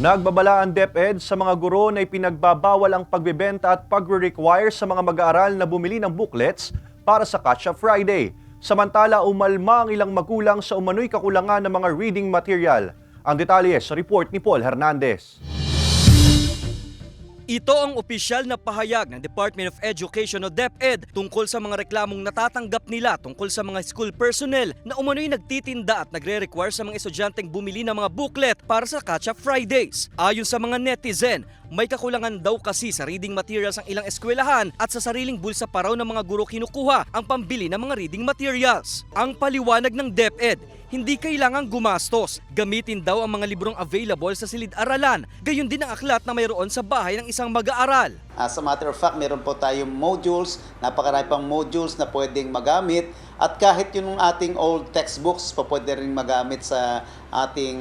Nagbabala ang DepEd sa mga guro na ipinagbabawal ang pagbebenta at pagre-require sa mga mag-aaral na bumili ng booklets para sa Catch Up Friday. Samantala, umalma ang ilang magulang sa umano'y kakulangan ng mga reading material. Ang detalye sa report ni Paul Hernandez. Ito ang opisyal na pahayag ng Department of Education o DepEd tungkol sa mga reklamong natatanggap nila tungkol sa mga school personnel na umano'y nagtitinda at nagre-require sa mga estudyanteng bumili ng mga booklet para sa Catch Up Fridays. Ayon sa mga netizen, may kakulangan daw kasi sa reading materials ang ilang eskwelahan at sa sariling bulsa pa raw ng mga guro kinukuha ang pambili ng mga reading materials. Ang paliwanag ng DepEd, hindi kailangang gumastos. Gamitin daw ang mga librong available sa silid-aralan. Gayon din ang aklat na mayroon sa bahay ng isang mag-aaral. As a matter of fact, meron po tayong modules, napakarami pang modules na pwedeng magamit at kahit yung ating old textbooks pa pwede rin magamit sa ating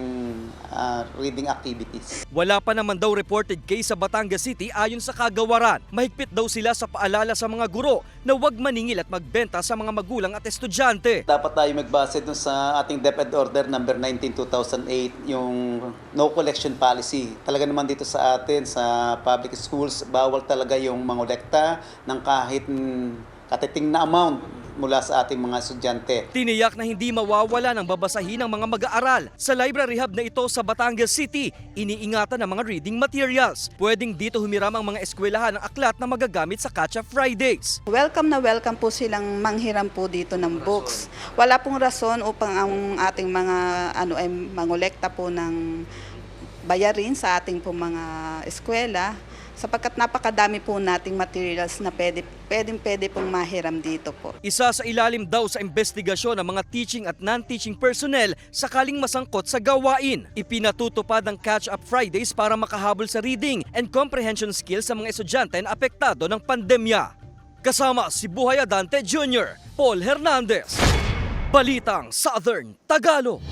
ah, reading activities. Wala pa naman daw reported case sa Batangas City ayon sa kagawaran. Mahigpit daw sila sa paalala sa mga guro na huwag maningil at magbenta sa mga magulang at estudyante. Dapat tayo magbase dun sa ating DepEd Order number 19-2008, yung no collection policy. Talaga naman dito sa atin, sa public schools, bawal talaga yung mangolekta ng kahit katiting na amount mula sa ating mga estudyante. Tiniyak na hindi mawawala ng babasahin ng mga mag-aaral. Sa library hub na ito sa Batangas City, iniingatan ang mga reading materials. Pwedeng dito humiram ang mga eskwelahan ng aklat na magagamit sa Catch Up Fridays. Welcome na welcome po silang manghiram po dito ng books. Wala pong rason upang ang ating mga ano ay mangolekta po ng bayarin sa ating po mga eskwela sapagkat napakadami po nating materials na pwede, pwedeng pwede pong mahiram dito po. Isa sa ilalim daw sa investigasyon ng mga teaching at non-teaching personnel sakaling masangkot sa gawain. Ipinatutupad ang Catch Up Fridays para makahabol sa reading and comprehension skills sa mga estudyante na apektado ng pandemya. Kasama si Buhay Adante Jr., Paul Hernandez. Balitang Southern Tagalog.